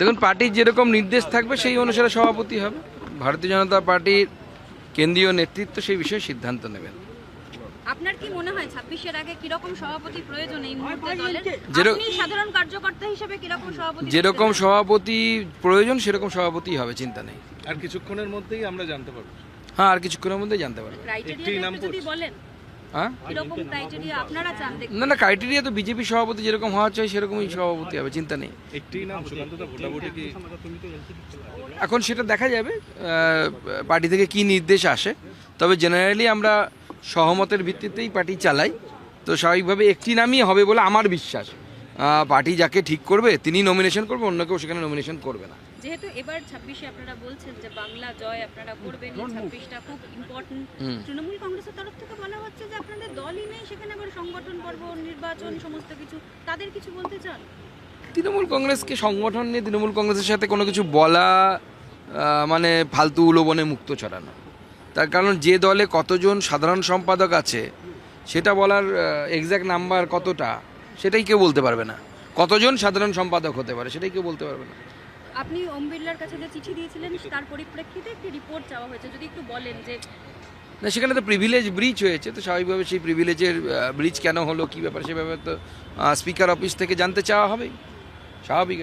দেখুন পার্টির যেরকম নির্দেশ থাকবে সেই অনুসারে সভাপতি হবে। ভারতীয় জনতা পার্টির কেন্দ্রীয় নেতৃত্ব সেই বিষয়ে সিদ্ধান্ত নেবেন। আপনার কি মনে হয় ছাব্বিশের আগে কীরকম সভাপতি প্রয়োজন এই মুহূর্তে দলের? আপনি সাধারণ কার্যকর্তা হিসেবে কীরকম সভাপতি যেরকম সভাপতি প্রয়োজন সেরকম সভাপতি হবে চিন্তা নেই। আর কিছুক্ষণের মধ্যেই আমরা জানতে পারব। হ্যাঁ আর কিছুক্ষণের মধ্যেই জানতে পারব। ক্রাইটেরিয়া যদি বলেন। হ্যাঁ? না না ক্রাইটেরিয়া তো বিজেপি সভাপতি যেরকম হওয়া চাই সেরকমই সভাপতি হবে চিন্তা নেই। এখন সেটা দেখা যাবে পার্টি থেকে কি নির্দেশ আসে। তবে জেনারেলি আমরা সহমতের ভিত্তিতেই পার্টি চালাই। তো স্বাভাবিকভাবে একটি নামই হবে বলে আমার বিশ্বাস। পার্টি যাকে ঠিক করবে তিনি নমিনেশন করবে অন্য কেউ সেখানে নমিনেশন করবে না। যেহেতু এবার ছাব্বিশে আপনারা বলছেন যে বাংলা জয় আপনারা করবেন ছাব্বিশটা খুব ইম্পর্টেন্ট তৃণমূল কংগ্রেসের তরফ থেকে বলা হচ্ছে যে আপনাদের দলই নেই সেখানে আবার সংগঠন পর্ব নির্বাচন সমস্ত কিছু। তাদের কিছু বলতে চান? তৃণমূল কংগ্রেসকে সংগঠন নিয়ে তৃণমূল কংগ্রেসের সাথে কোনো কিছু বলা মানে ফালতু উলোবনে মুক্ত ছড়ানো। তার কারণ যে দলে কতজন সাধারণ সম্পাদক আছে সেটা বলার এক্স্যাক্ট নাম্বার কতটা সেটাই কেউ বলতে পারবে না। কতজন সাধারণ সম্পাদক হতে পারে সেটাই কেউ বলতে পারবে না। আপনি ওম বিড়লার কাছে যে চিঠি দিয়েছিলেন তার পরিপ্রেক্ষিতে একটি রিপোর্ট চাওয়া হয়েছে। যদি একটু বলেন যে না সেখানে তো প্রিভিলেজ ব্রিজ হয়েছে তো স্বাভাবিকভাবে সেই প্রিভিলেজের ব্রিজ কেন হলো কী ব্যাপার সে ব্যাপারে তো স্পিকার অফিস থেকে জানতে চাওয়া হবেই স্বাভাবিক।